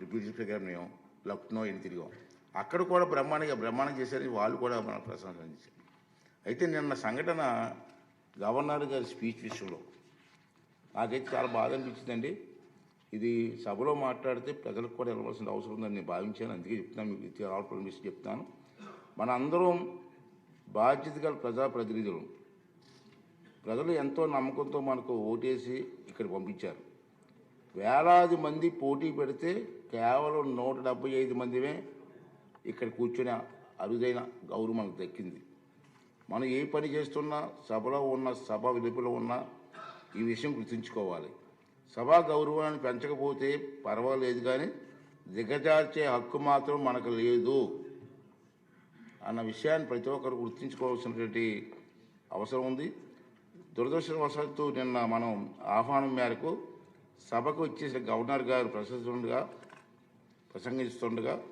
Deputy ప్రకారం మేము లక్నో ఎన్ని తిరిగాం అక్కడ కూడా బ్రహ్మాండంగా బ్రహ్మాండం చేశారని వాళ్ళు కూడా మన ప్రశంసించారు అయితే నిన్న సంఘటన గవర్నర్ గారి స్పీచ్ విషయంలో నాకైతే చాలా బాధ అనిపించిందండి. ఇది సభలో మాట్లాడితే ప్రజలకు కూడా వెళ్ళవలసిన అవసరం ఉందని నేను భావించాను. అందుకే చెప్తున్నాను మీకు ఇది ఆల్పల్ మిస్ చెప్తాను మన అందరం బాధ్యత గల ప్రజాప్రతినిధులు. ప్రజలు ఎంతో నమ్మకంతో మనకు ఓటేసి ఇక్కడ పంపించారు. వేలాది మంది పోటీ పెడితే కేవలం నూట డెబ్బై ఐదు మందిమే ఇక్కడ కూర్చునే అరుదైన గౌరవం మనకు దక్కింది. మనం ఏ పని చేస్తున్నా సభలో ఉన్న సభ వెలుపులో ఉన్న ఈ విషయం గుర్తుంచుకోవాలి. సభా గౌరవాన్ని పెంచకపోతే పర్వాలేదు కానీ దిగజార్చే హక్కు మాత్రం మనకు లేదు అన్న విషయాన్ని ప్రతి ఒక్కరు గుర్తుంచుకోవాల్సినటువంటి అవసరం ఉంది. దురదృష్టవశాత్తు నిన్న మనం ఆహ్వానం మేరకు సభకు వచ్చేసిన గవర్నర్ గారు ప్రసంగిస్తుండగా ప్రసంగిస్తుండగా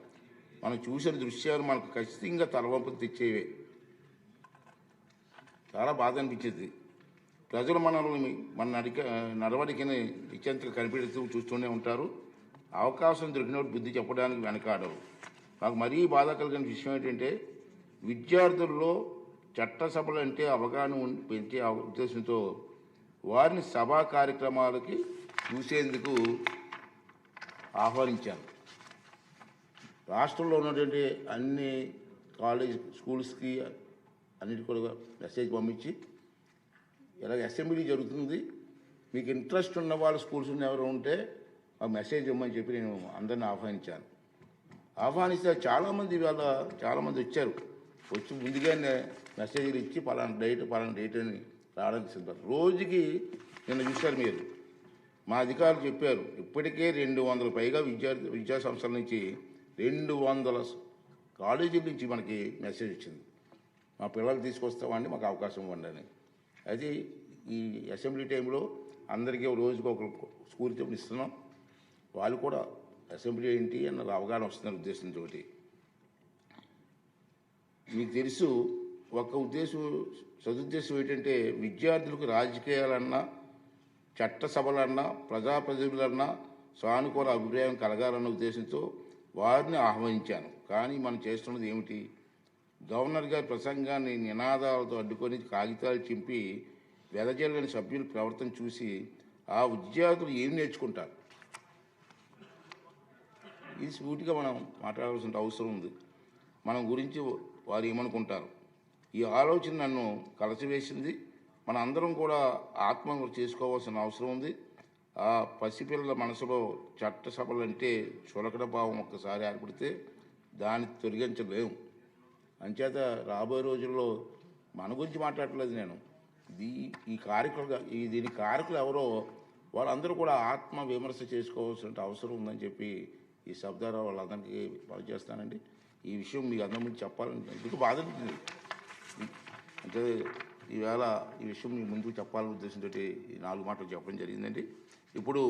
మనం చూసిన దృశ్యాలు మనకు ఖచ్చితంగా తలవంపులు తెచ్చేవే. చాలా బాధ అనిపించింది. ప్రజలు మనల్ని మన నడిక నడవడికని నిత్యంతగా కనిపెడుతూ చూస్తూనే ఉంటారు. అవకాశం దొరికినప్పుడు బుద్ధి చెప్పడానికి వెనకాడరు. నాకు మరీ బాధ కలిగిన విషయం ఏంటంటే విద్యార్థుల్లో చట్టసభలు అంటే అవగాహన పెంచే ఉద్దేశంతో వారిని సభా కార్యక్రమాలకి చూసేందుకు ఆహ్వానించాను. రాష్ట్రంలో ఉన్నటువంటి అన్ని కాలేజ్ స్కూల్స్కి అన్నిటి కూడా మెసేజ్ పంపించి ఇలాగ అసెంబ్లీ జరుగుతుంది. మీకు ఇంట్రెస్ట్ ఉన్న వాళ్ళ స్కూల్స్ ఉన్న ఎవరు ఉంటే ఆ మెసేజ్ ఇవ్వమని చెప్పి నేను అందరిని ఆహ్వానించాను. ఆహ్వానిస్తే చాలామంది ఇవాళ చాలామంది వచ్చారు. వచ్చి ముందుగానే మెసేజ్లు ఇచ్చి పలానా డేట్ పలానా డేట్ అని రావడానికి సిద్ధం రోజుకి నిన్న చూశారు మీరు. మా అధికారులు చెప్పారు ఇప్పటికే రెండు వందల పైగా విద్యార్థి విద్యా సంస్థల నుంచి రెండు వందల కాలేజీల నుంచి మనకి మెసేజ్ వచ్చింది. మా పిల్లలు తీసుకొస్తామండి మాకు అవకాశం ఇవ్వండి అని. అది ఈ అసెంబ్లీ టైంలో అందరికీ ఓ రోజుకి ఒక స్కూల్ ఇస్తున్నాం. వాళ్ళు కూడా అసెంబ్లీ ఏంటి అన్న అవగాహన వస్తున్న ఉద్దేశంతో మీకు తెలుసు ఒక ఉద్దేశం సదుద్దేశం ఏంటంటే విద్యార్థులకు రాజకీయాలన్నా చట్టసభలన్నా ప్రజాప్రతినిధులన్నా సానుకూల అభిప్రాయం కలగాలన్న ఉద్దేశంతో వారిని ఆహ్వానించాను. కానీ మనం చేస్తున్నది ఏమిటి? గవర్నర్ గారి ప్రసంగాన్ని నినాదాలతో అడ్డుకొని కాగితాలు చింపి వెదజల్లని సభ్యుల ప్రవర్తన చూసి ఆ విద్యార్థులు ఏం నేర్చుకుంటారు? ఇది సూటిగా మనం మాట్లాడాల్సిన అవసరం ఉంది. మనం గురించి వారు ఏమనుకుంటారు? ఈ ఆలోచన నన్ను కలచివేసింది మన అందరం కూడా ఆత్మ చేసుకోవాల్సిన అవసరం ఉంది. ఆ పసిపిల్లల మనసులో చట్టసభలు అంటే చులకడ భావం ఒక్కసారి ఏర్పడితే దాన్ని తొలగించలేము. అంచేత రాబోయే రోజుల్లో మన గురించి మాట్లాడట్లేదు నేను. దీ ఈ కార్యకులు ఈ దీని కారకులు ఎవరో వాళ్ళందరూ కూడా ఆత్మ విమర్శ చేసుకోవాల్సిన అవసరం ఉందని చెప్పి ఈ శబ్దారా వాళ్ళందరికీ పనిచేస్తానండి చేస్తానండి. ఈ విషయం మీకు అందరి ముందు చెప్పాలని ఎందుకు బాధ అంటే ఈవేళ ఈ విషయం మీ ముందుకు చెప్పాలనే ఉద్దేశంతో నాలుగు మాటలు చెప్పడం జరిగిందండి. ఇప్పుడు